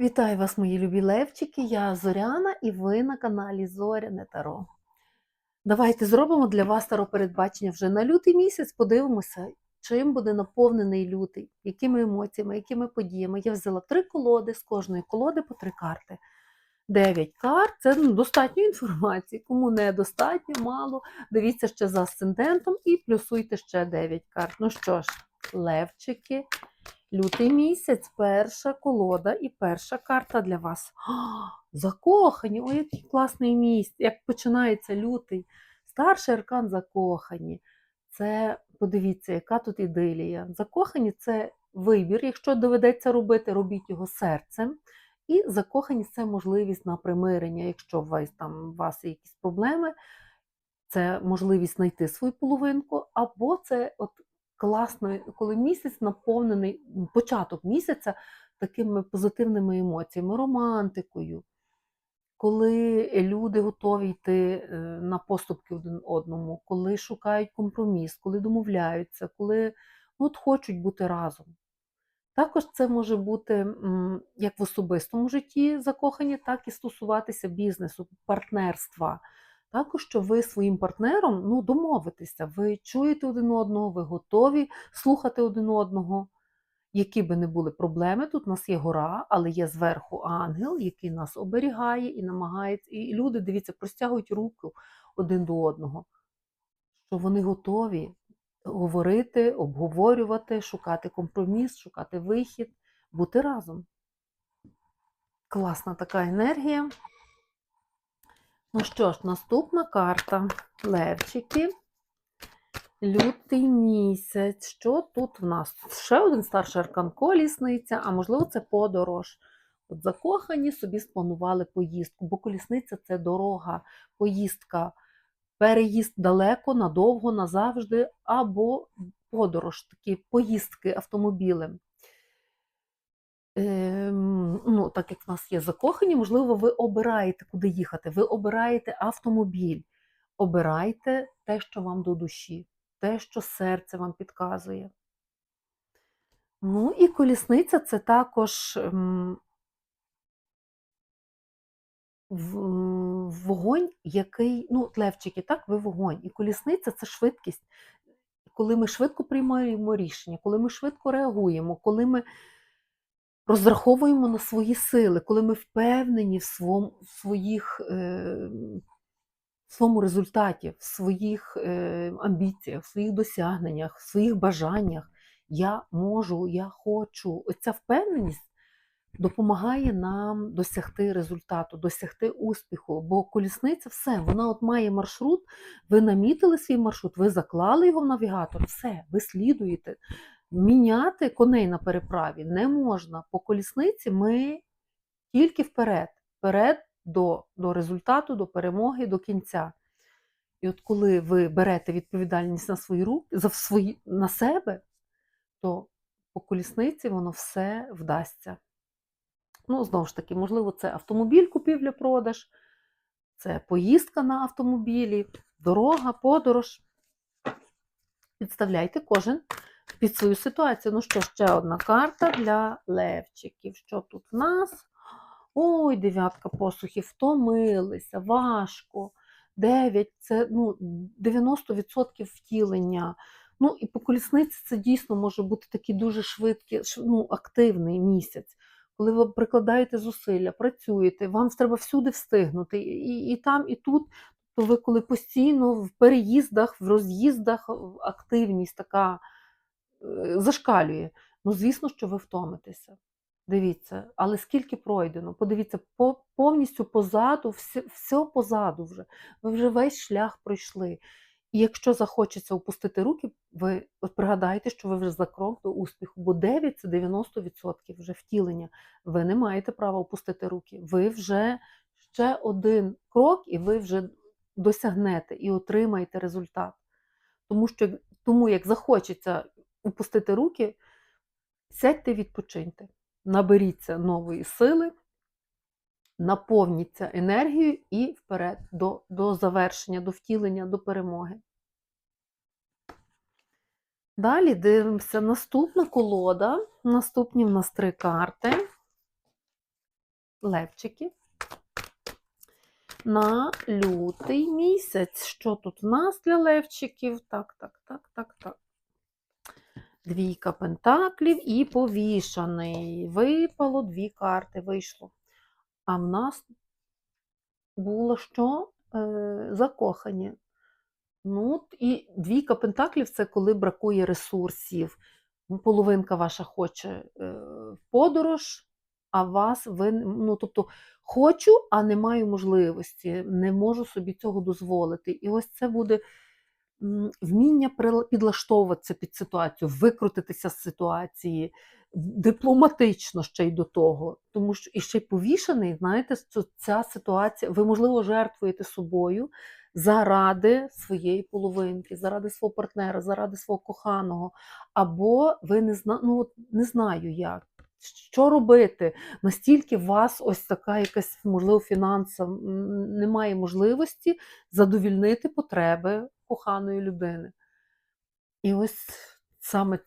Вітаю вас, мої любі левчики! Я Зоряна і ви на каналі Зоряне Таро. Давайте зробимо для вас таропередбачення вже на лютий місяць. Подивимося, чим буде наповнений лютий, якими емоціями, якими подіями. Я взяла три колоди, з кожної колоди по три карти. Дев'ять карт це ну, достатньо інформації. Кому недостатньо, мало. Дивіться ще за асцендентом і плюсуйте ще 9 карт. Ну що ж, левчики. Лютий місяць, перша колода і перша карта для вас. А, закохані! Ой, який класний місяць! Як починається лютий. Старший аркан закохані. Це, подивіться, яка тут ідилія. Закохані це вибір. Якщо доведеться робити, робіть його серцем. І закоханість це можливість на примирення. Якщо у вас там у вас є якісь проблеми, це можливість знайти свою половинку, або це от класно, коли місяць наповнений, початок місяця такими позитивними емоціями, романтикою, коли люди готові йти е, на поступки один одному, коли шукають компроміс, коли домовляються, коли ну, от хочуть бути разом. Також це може бути як в особистому житті закохані, так і стосуватися бізнесу, партнерства. Також, що ви своїм партнером ну, домовитеся, ви чуєте один одного, ви готові слухати один одного. Які би не були проблеми, тут у нас є гора, але є зверху ангел, який нас оберігає і намагається. І люди, дивіться, простягують руку один до одного, що вони готові говорити, обговорювати, шукати компроміс, шукати вихід, бути разом. Класна така енергія. Ну що ж, наступна карта Левчики. Лютий місяць. Що тут в нас? Ще один старший аркан колісниця, а можливо, це подорож. От закохані собі спланували поїздку, бо колісниця це дорога, поїздка, переїзд далеко, надовго, назавжди, або подорож, такі поїздки автомобілем. Ем, ну, так як в нас є закохані, можливо, ви обираєте, куди їхати. Ви обираєте автомобіль, обирайте те, що вам до душі, те, що серце вам підказує. Ну і колісниця це також ем, вогонь, який, ну, от левчики, так, ви вогонь. І колісниця це швидкість. Коли ми швидко приймаємо рішення, коли ми швидко реагуємо, коли ми розраховуємо на свої сили, коли ми впевнені в своєму, в своїх, е, в своєму результаті, в своїх е, амбіціях, в своїх досягненнях, в своїх бажаннях. Я можу, я хочу. Оця впевненість допомагає нам досягти результату, досягти успіху. Бо колісниця все, вона от має маршрут, ви намітили свій маршрут, ви заклали його в навігатор, все, ви слідуєте. Міняти коней на переправі не можна. По колісниці ми тільки вперед, вперед до, до результату, до перемоги, до кінця. І от коли ви берете відповідальність на свої руки, за свої, на себе, то по колісниці воно все вдасться. Ну, знову ж таки, можливо, це автомобіль купівля-продаж, це поїздка на автомобілі, дорога, подорож. Підставляйте кожен під свою ситуацію. Ну що, ще одна карта для левчиків. Що тут в нас? Ой, дев'ятка посухів, втомилися, важко. Дев'ять це ну, 90% втілення. Ну і по колісниці це дійсно може бути такий дуже швидкий, ну, активний місяць. Коли ви прикладаєте зусилля, працюєте, вам треба всюди встигнути. І, і там, і тут. То ви коли постійно в переїздах, в роз'їздах активність така зашкалює. Ну, звісно, що ви втомитеся. Дивіться, але скільки пройдено? Подивіться, по, повністю позаду, все, все позаду вже. Ви вже весь шлях пройшли. І якщо захочеться опустити руки, ви от пригадайте, що ви вже за крок до успіху, бо 9 це 90% вже втілення. Ви не маєте права опустити руки. Ви вже ще один крок, і ви вже досягнете і отримаєте результат. Тому що тому як захочеться опустити руки, сядьте, відпочиньте, наберіться нової сили, наповніться енергією і вперед до, до завершення, до втілення, до перемоги. Далі дивимося наступна колода. Наступні в нас три карти. левчики. На лютий місяць. Що тут у нас для левчиків? Так, так, так, так, так. Двійка пентаклів і повішаний. Випало дві карти, вийшло. А в нас було що? Е, закохані. Ну, і двійка пентаклів це коли бракує ресурсів. Ну, Половинка ваша хоче е, в подорож, а вас ви, ну, тобто, хочу, а не маю можливості, не можу собі цього дозволити. І ось це буде вміння підлаштовуватися під ситуацію, викрутитися з ситуації, дипломатично ще й до того. Тому що і ще й повішений, знаєте, ця ситуація, ви, можливо, жертвуєте собою заради своєї половинки, заради свого партнера, заради свого коханого. Або ви не зна... ну, не знаю як. Що робити? Настільки у вас ось така якась, можливо, фінансова м, немає можливості задовільнити потреби коханої людини. І ось саме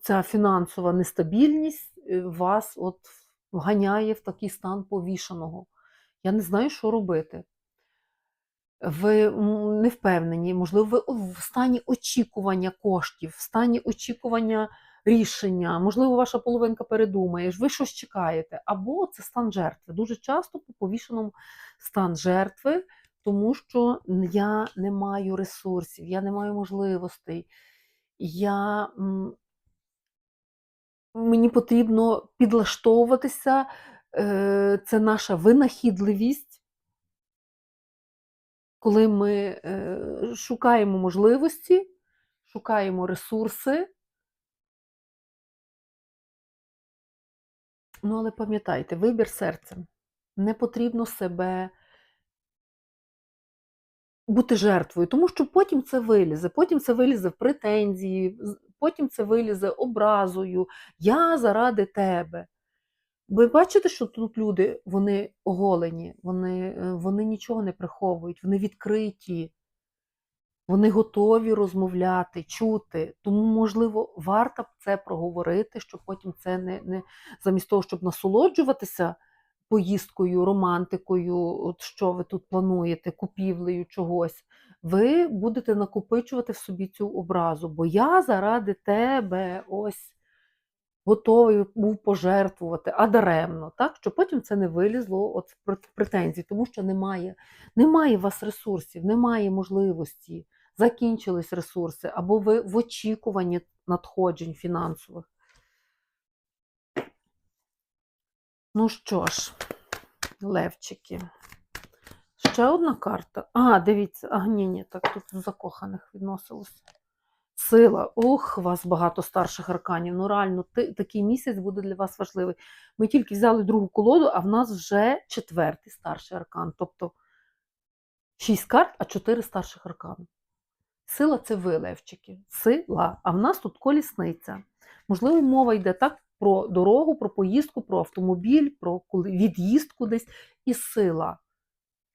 ця фінансова нестабільність е, вас от вганяє в такий стан повішаного. Я не знаю, що робити. Ви не впевнені, можливо, ви в стані очікування коштів, в стані очікування рішення, можливо, ваша половинка передумає, ви щось чекаєте. Або це стан жертви. Дуже часто по повішеному стан жертви, тому що я не маю ресурсів, я не маю можливостей. Я, мені потрібно підлаштовуватися, е, це наша винахідливість коли ми е, шукаємо можливості, шукаємо ресурси. Ну, але пам'ятайте, вибір серцем. Не потрібно себе бути жертвою, тому що потім це вилізе, потім це вилізе в претензії, потім це вилізе образою. Я заради тебе. Ви бачите, що тут люди, вони оголені, вони, е, вони нічого не приховують, вони відкриті, вони готові розмовляти, чути. Тому, можливо, варто б це проговорити, щоб потім це не, не замість того, щоб насолоджуватися поїздкою, романтикою, от що ви тут плануєте, купівлею чогось, ви будете накопичувати в собі цю образу. Бо я заради тебе ось готовий був пожертвувати, а даремно, так? щоб потім це не вилізло от в претензії, тому що немає, немає у вас ресурсів, немає можливості, закінчились ресурси, або ви в очікуванні надходжень фінансових. Ну що ж, левчики. Ще одна карта. А, дивіться, а ні, ні, так тут закоханих відносилося. Сила, ох, вас багато старших арканів. Ну, реально, ти, такий місяць буде для вас важливий. Ми тільки взяли другу колоду, а в нас вже четвертий старший аркан. Тобто шість карт, а чотири старших аркани. Сила це ви, левчики. Сила. А в нас тут колісниця. Можливо, мова йде так про дорогу, про поїздку, про автомобіль, про від'їзд кудись і сила.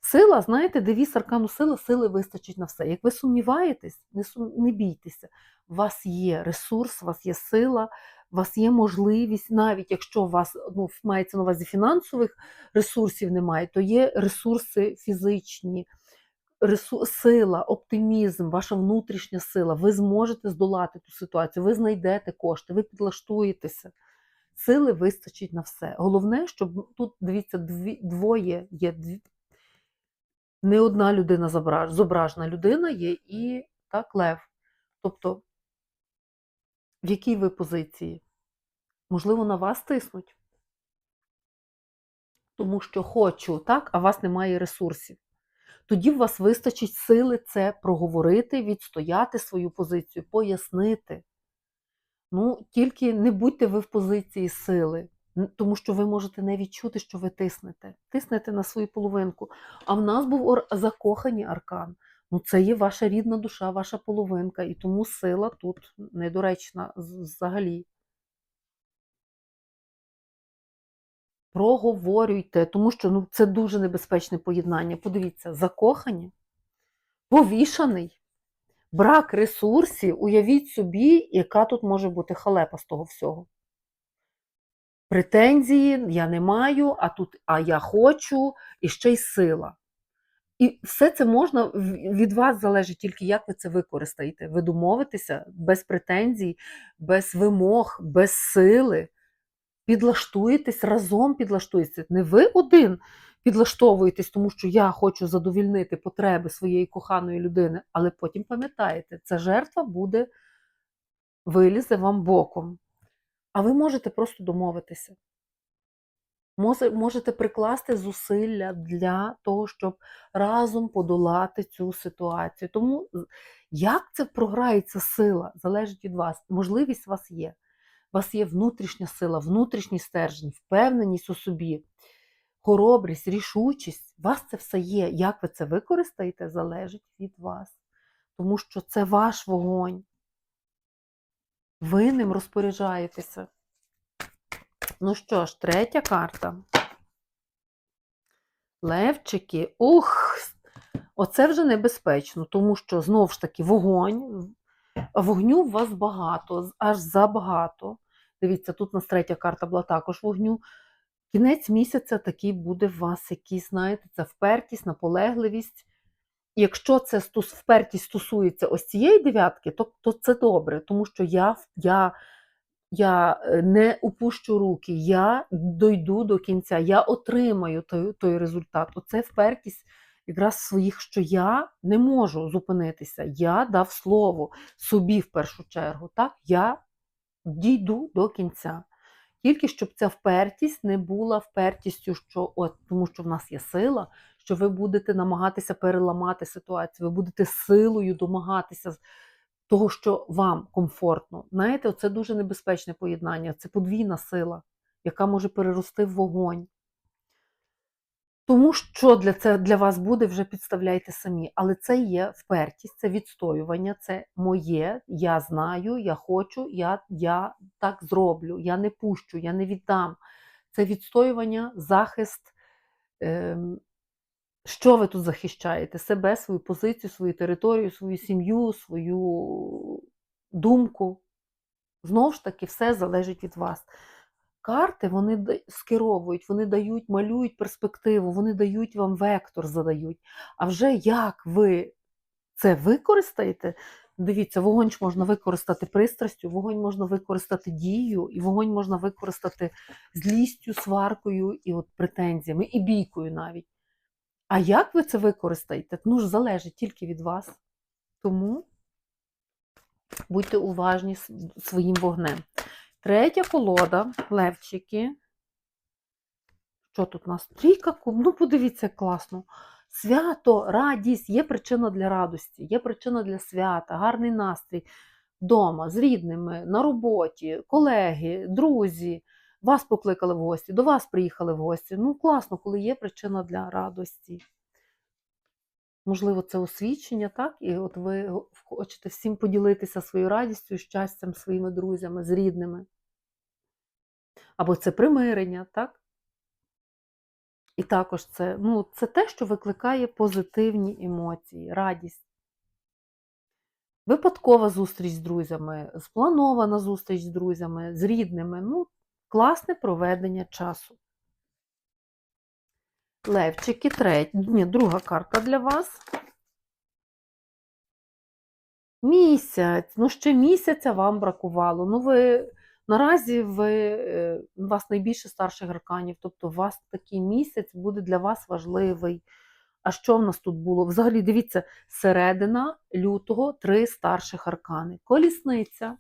Сила, знаєте, девіз аркану сила, сили вистачить на все. Як ви сумніваєтесь, не, сум... не бійтеся. У вас є ресурс, у вас є сила, у вас є можливість, навіть якщо у вас ну, мається на увазі фінансових ресурсів немає, то є ресурси фізичні, ресу... сила, оптимізм, ваша внутрішня сила. Ви зможете здолати ту ситуацію, ви знайдете кошти, ви підлаштуєтеся. Сили вистачить на все. Головне, щоб тут, дивіться, дві, двоє є дві, не одна людина зображ- зображена людина є і так, лев. Тобто, в якій ви позиції? Можливо, на вас тиснуть? Тому що хочу, так, а у вас немає ресурсів. Тоді в вас вистачить сили це проговорити, відстояти свою позицію, пояснити. Ну, тільки не будьте ви в позиції сили, тому що ви можете не відчути, що ви тиснете. Тиснете на свою половинку. А в нас був закоханий аркан. Ну, це є ваша рідна душа, ваша половинка, і тому сила тут недоречна взагалі. Проговорюйте, тому що ну, це дуже небезпечне поєднання. Подивіться, закохані, повішаний, брак ресурсів. Уявіть собі, яка тут може бути халепа з того всього. претензії, я не маю, а тут а я хочу, і ще й сила. І все це можна від вас залежить тільки, як ви це використаєте. Ви домовитеся без претензій, без вимог, без сили. Підлаштуєтесь, разом підлаштуєтеся. Не ви один підлаштовуєтесь, тому що я хочу задовільнити потреби своєї коханої людини, але потім пам'ятаєте, ця жертва буде вилізе вам боком. А ви можете просто домовитися. Можете прикласти зусилля для того, щоб разом подолати цю ситуацію. Тому як це програється сила, залежить від вас. Можливість у вас є. У вас є внутрішня сила, внутрішній стержень, впевненість у собі, хоробрість, рішучість. У вас це все є. Як ви це використаєте, залежить від вас. Тому що це ваш вогонь. Ви ним розпоряджаєтеся. Ну що ж, третя карта. Левчики. Ух! Оце вже небезпечно, тому що знову ж таки вогонь. Вогню у вас багато, аж забагато. Дивіться, тут у нас третя карта була також вогню. Кінець місяця такий буде у вас якийсь, знаєте, це впертість, наполегливість. Якщо це впертість стосується ось цієї дев'ятки, то, то це добре, тому що я, я, я е, не упущу руки, я дойду до кінця, я отримаю той, той результат. Оце впертість якраз своїх, що я не можу зупинитися. Я дав слово собі в першу чергу. Так? Я дійду до кінця. Тільки щоб ця впертість не була впертістю, що от тому що в нас є сила, що ви будете намагатися переламати ситуацію, ви будете силою домагатися того, що вам комфортно. Знаєте, це дуже небезпечне поєднання, це подвійна сила, яка може перерости в вогонь. Тому що для це для вас буде, вже підставляйте самі. Але це є впертість, це відстоювання, це моє, я знаю, я хочу, я, я так зроблю, я не пущу, я не віддам. Це відстоювання, захист. Ем, що ви тут захищаєте? Себе, свою позицію, свою територію, свою сім'ю, свою думку. Знову ж таки, все залежить від вас. Карти вони скеровують, вони дають, малюють перспективу, вони дають вам вектор, задають. А вже як ви це використаєте? Дивіться, вогонь можна використати пристрастю, вогонь можна використати дією, і вогонь можна використати злістю, сваркою і от претензіями, і бійкою навіть. А як ви це використаєте? Ну ж залежить тільки від вас. Тому будьте уважні своїм вогнем. Третя колода, левчики. Що тут у нас? Трійка куб. Ну, подивіться, класно. Свято, радість, є причина для радості, є причина для свята, гарний настрій вдома, з рідними, на роботі, колеги, друзі. Вас покликали в гості, до вас приїхали в гості. Ну, класно, коли є причина для радості. Можливо, це освічення, так? І от ви хочете всім поділитися своєю радістю, щастям, своїми друзями, з рідними. Або це примирення, так? І також це, ну, це те, що викликає позитивні емоції, радість. Випадкова зустріч з друзями, спланована зустріч з друзями, з рідними. Ну, класне проведення часу. Левчики, третя, ні, друга карта для вас. Місяць. Ну, ще місяця вам бракувало. Ну, ви наразі ви, е, у вас найбільше старших арканів, тобто у вас такий місяць буде для вас важливий. А що в нас тут було? Взагалі, дивіться, середина лютого три старших аркани. Колісниця,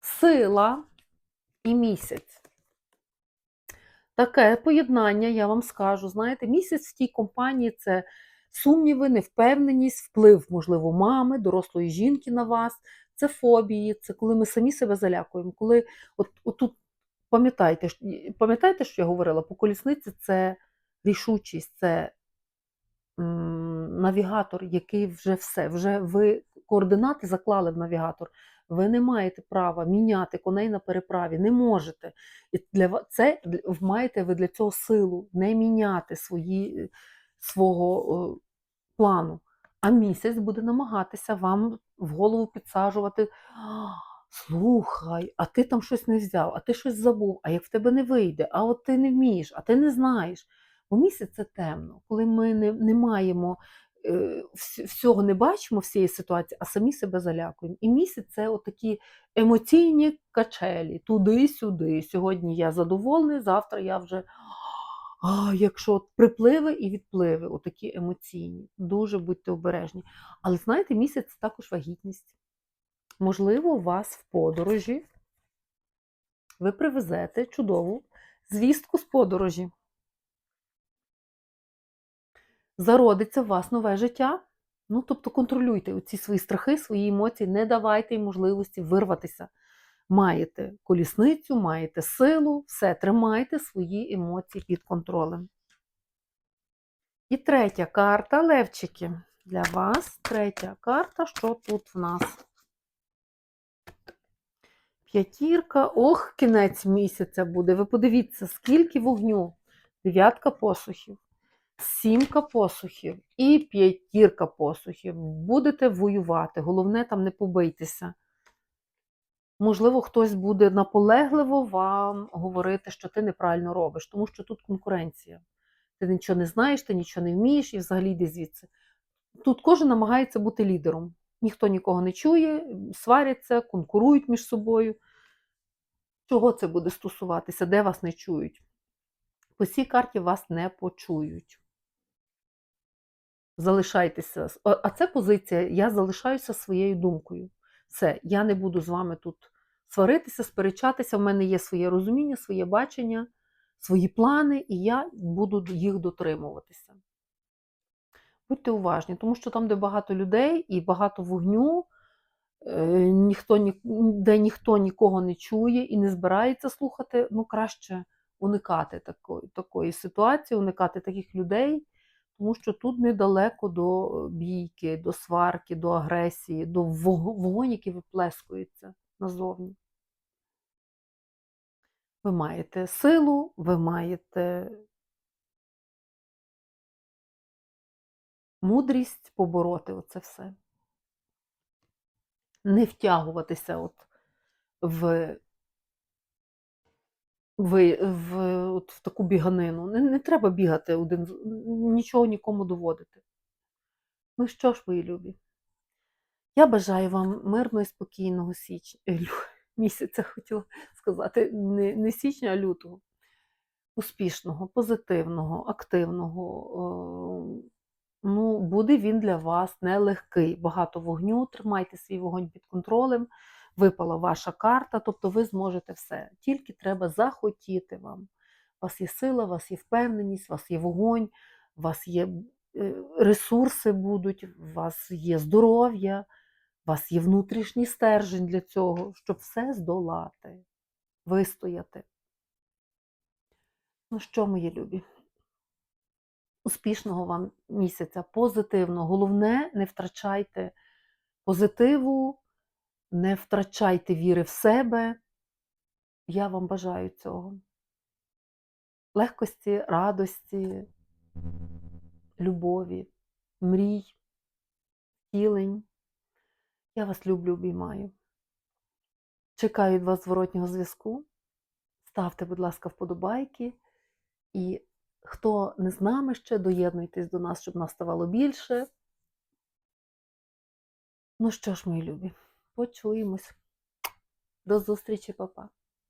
сила і місяць. Таке поєднання, я вам скажу. Знаєте, місяць в тій компанії це сумніви, невпевненість, вплив, можливо, мами, дорослої жінки на вас, це фобії, це коли ми самі себе залякуємо. Коли от, от тут пам'ятайте, пам'ятаєте, що я говорила? По колісниці це рішучість, це м, навігатор, який вже все, вже ви координати заклали в навігатор. Ви не маєте права міняти коней на переправі, не можете. І для це маєте ви для цього силу не міняти свої, свого е, плану. А місяць буде намагатися вам в голову підсаджувати. Слухай, а ти там щось не взяв, а ти щось забув, а як в тебе не вийде, а от ти не вмієш, а ти не знаєш. Бо місяць це темно, коли ми не, не маємо е, всього не бачимо всієї ситуації, а самі себе залякуємо. І місяць це отакі емоційні качелі, туди-сюди. Сьогодні я задоволений, завтра я вже. А, якщо от припливи і відпливи, отакі емоційні, дуже будьте обережні. Але знаєте, місяць це також вагітність. Можливо, у вас в подорожі ви привезете чудову звістку з подорожі. Зародиться в вас нове життя. Ну, тобто контролюйте ці свої страхи, свої емоції, не давайте їм можливості вирватися. Маєте колісницю, маєте силу, все, тримайте свої емоції під контролем. І третя карта, Левчики. Для вас третя карта, що тут в нас? П'ятірка, ох, кінець місяця буде. Ви подивіться, скільки вогню. Дев'ятка посухів, сімка посухів і п'ятірка посухів. Будете воювати. Головне, там не побийтеся. Можливо, хтось буде наполегливо вам говорити, що ти неправильно робиш, тому що тут конкуренція. Ти нічого не знаєш, ти нічого не вмієш і взагалі йди звідси. Тут кожен намагається бути лідером. Ніхто нікого не чує, сваряться, конкурують між собою. Чого це буде стосуватися, де вас не чують? По цій карті вас не почують. Залишайтеся. А це позиція, я залишаюся своєю думкою. Все, я не буду з вами тут сваритися, сперечатися. В мене є своє розуміння, своє бачення, свої плани, і я буду їх дотримуватися. Будьте уважні, тому що там, де багато людей і багато вогню, е, ніхто, де ніхто нікого не чує і не збирається слухати, ну краще уникати такої, такої ситуації, уникати таких людей, тому що тут недалеко до бійки, до сварки, до агресії, до вогонь, який виплескується назовні. Ви маєте силу, ви маєте мудрість побороти оце все. Не втягуватися от в, в, в, от в таку біганину. Не, не треба бігати один, нічого нікому доводити. Ну що ж, мої любі? Я бажаю вам мирного і спокійного січня, е, місяця, хотіла сказати, не, не січня, а лютого. Успішного, позитивного, активного. е, Ну, буде він для вас нелегкий. Багато вогню, тримайте свій вогонь під контролем. Випала ваша карта, тобто ви зможете все. Тільки треба захотіти вам. У вас є сила, у вас є впевненість, у вас є вогонь, у вас є е, ресурси будуть, у вас є здоров'я, у вас є внутрішній стержень для цього, щоб все здолати, вистояти. Ну що, мої любі? Успішного вам місяця, позитивного. Головне, не втрачайте позитиву, не втрачайте віри в себе. Я вам бажаю цього. Легкості, радості, любові, мрій, втілень. Я вас люблю, обіймаю. Чекаю від вас зворотнього зв'язку. Ставте, будь ласка, вподобайки. І хто не з нами ще, доєднуйтесь до нас, щоб нас ставало більше. Ну що ж, мої любі, почуємось. До зустрічі, папа.